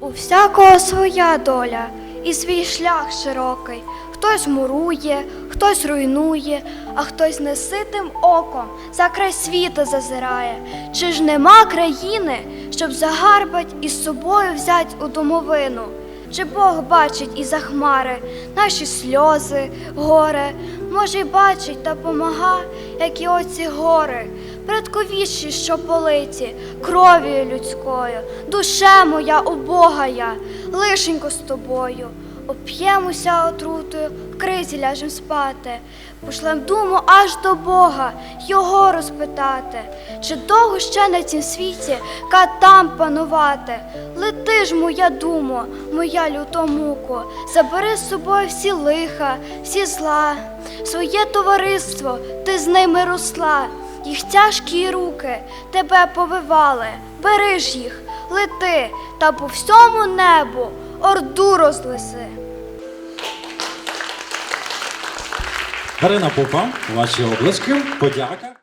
У всякого своя доля і свій шлях широкий. Хтось мурує, хтось руйнує, а хтось неситим оком за край світу зазирає. Чи ж нема країни, щоб загарбать і з собою взять у домовину? Чи Бог бачить і за хмари наші сльози, горе, може, й бачить та помага, як і оці гори, предковічі, що политі, кров'ю людською, душе моя убога я, лишенько з тобою. Оп'ємося отрутою, в кризі ляжем спати, пошлем думу аж до Бога, його розпитати, чи довго ще на цім світі катам панувати. Лети ж, моя думо, моя люто муко, забери з собою всі лиха, всі зла, своє товариство, ти з ними росла, їх тяжкі руки тебе повивали, бери ж їх, лети та по всьому небу орду розлеси. Гарина Попа, ваші обласки, подяка.